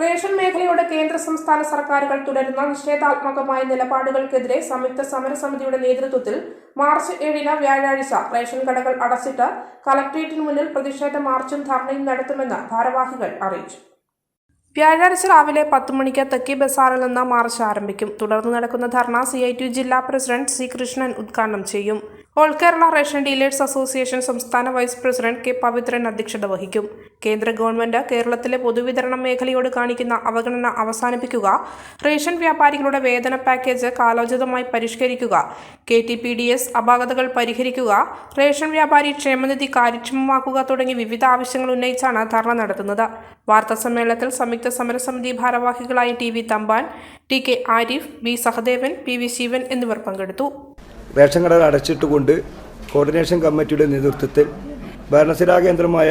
Ration മേഖലയുടെ കേന്ദ്ര സംസ്ഥാന സർക്കാരുകൾ തുടരുന്ന നിഷേധാത്മകമായ നിലപാടുകൾക്കെതിരെ സംയുക്ത സമരസമിതിയുടെ നേതൃത്വത്തിൽ മാർച്ച് ഏഴിന് വ്യാഴാഴ്ച റേഷൻ കടകൾ അടച്ചിട്ട് കളക്ട്രേറ്റിന് മുന്നിൽ പ്രതിഷേധ മാർച്ചും ധർണയും നടത്തുമെന്ന് ഭാരവാഹികൾ അറിയിച്ചു. വ്യാഴാഴ്ച രാവിലെ പത്ത് മണിക്ക് തെക്കേ ബസാറിൽ നിന്ന് മാർച്ച് ആരംഭിക്കും. തുടർന്ന് നടക്കുന്ന ധർണ സി ഐ ടി ജില്ലാ പ്രസിഡന്റ് സി കൃഷ്ണൻ ഉദ്ഘാടനം ചെയ്യും. All Kerala ration dealers association സംസ്ഥാന വൈസ് പ്രസിഡന്റ് കെ പവിത്രൻ അധ്യക്ഷത വഹിക്കും. കേന്ദ്ര ഗവൺമെന്റ് കേരളത്തിലെ പൊതുവിതരണ മേഖലയോട് കാണിക്കുന്ന അവഗണന അവസാനിപ്പിക്കുക. റേഷൻ വ്യാപാരികളുടെ വേതന പാക്കേജ് കാലോചിതമായി പരിഷ്കരിക്കുക. K T P D S അപാകതകൾ പരിഹരിക്കുക. റേഷൻ വ്യാപാരി ക്ഷേമനിധി കാര്യക്ഷമമാക്കുക തുടങ്ങി വിവിധ ആവശ്യങ്ങൾ ഉന്നയിച്ചാണ് ധർണ നടത്തുന്നത്. വാർത്താ സമ്മേളനത്തിൽ സംയുക്ത സമരസമിതി ഭാരവാഹികളായ T V Thampan T K Arif B Sahadevan P V Sivan എന്നിവർ പങ്കെടുത്തു. റേഷൻ കടകൾ അടച്ചിട്ടുകൊണ്ട് കോർഡിനേഷൻ കമ്മിറ്റിയുടെ നേതൃത്വത്തിൽ ഭരണസിരാ കേന്ദ്രമായ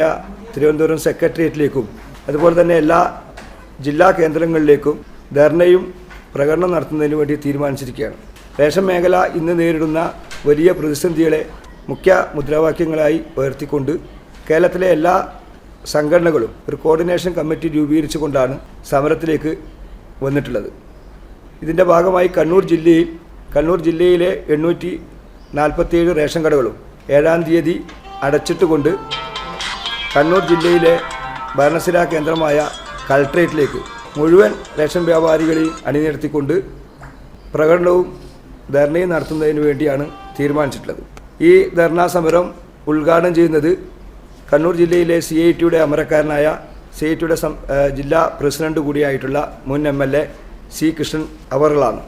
തിരുവനന്തപുരം സെക്രട്ടേറിയറ്റിലേക്കും അതുപോലെ തന്നെ എല്ലാ ജില്ലാ കേന്ദ്രങ്ങളിലേക്കും ധർണയും പ്രകടനം നടത്തുന്നതിന് വേണ്ടി തീരുമാനിച്ചിരിക്കുകയാണ്. റേഷൻ മേഖല ഇന്ന് നേരിടുന്ന വലിയ പ്രതിസന്ധികളെ മുഖ്യ മുദ്രാവാക്യങ്ങളായി ഉയർത്തിക്കൊണ്ട് കേരളത്തിലെ എല്ലാ സംഘടനകളും ഒരു കോർഡിനേഷൻ കമ്മിറ്റി രൂപീകരിച്ചുകൊണ്ടാണ് സമരത്തിലേക്ക് വന്നിട്ടുള്ളത്. ഇതിന്റെ ഭാഗമായി കണ്ണൂർ ജില്ലയിൽ കണ്ണൂർ ജില്ലയിലെ എണ്ണൂറ്റി നാൽപ്പത്തിയേഴ് റേഷൻ കടകളും ഏഴാം തീയതി അടച്ചിട്ടുകൊണ്ട് കണ്ണൂർ ജില്ലയിലെ ഭരണസിരാ കേന്ദ്രമായ കളക്ട്രേറ്റിലേക്ക് മുഴുവൻ റേഷൻ വ്യാപാരികളെയും അണിനിരത്തിക്കൊണ്ട് പ്രകടനവും ധർണയും നടത്തുന്നതിന് വേണ്ടിയാണ് തീരുമാനിച്ചിട്ടുള്ളത്. ഈ ധർണാ സമരം ഉദ്ഘാടനം ചെയ്യുന്നത് കണ്ണൂർ ജില്ലയിലെ സി ഐ ടിയുടെ അമരക്കാരനായ സി ഐ ടിയുടെ ജില്ലാ പ്രസിഡന്റ് കൂടിയായിട്ടുള്ള മുൻ M L A C Krishnan അവറുകളാണ്